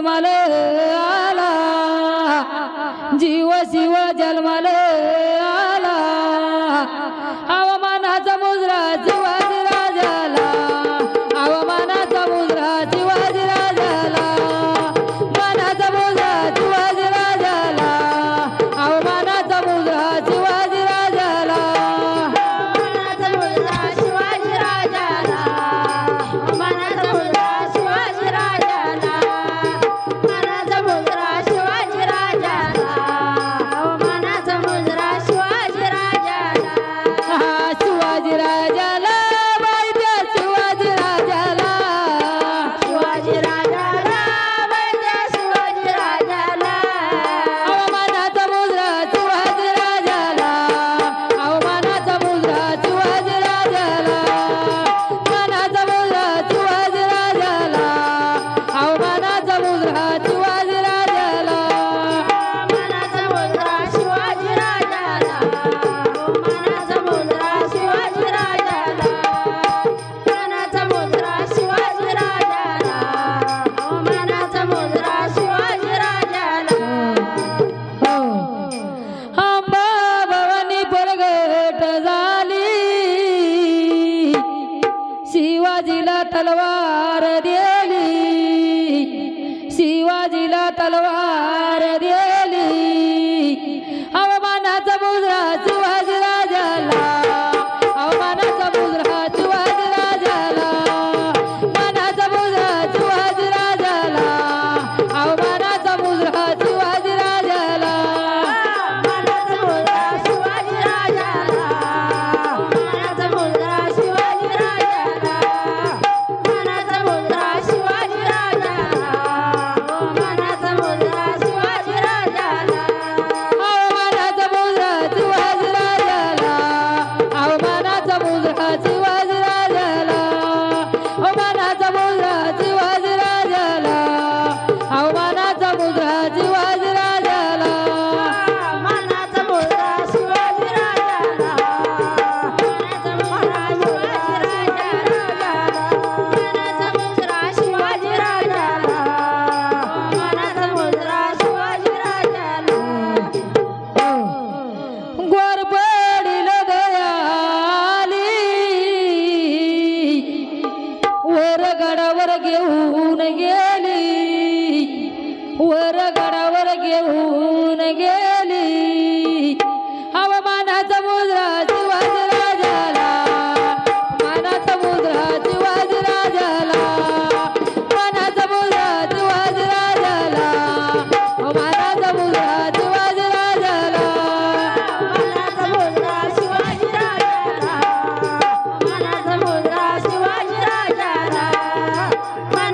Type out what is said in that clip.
जन्माला आला. जीव शिव जन्माला तलवार दिली शिवाजीला तलवार you. Bye.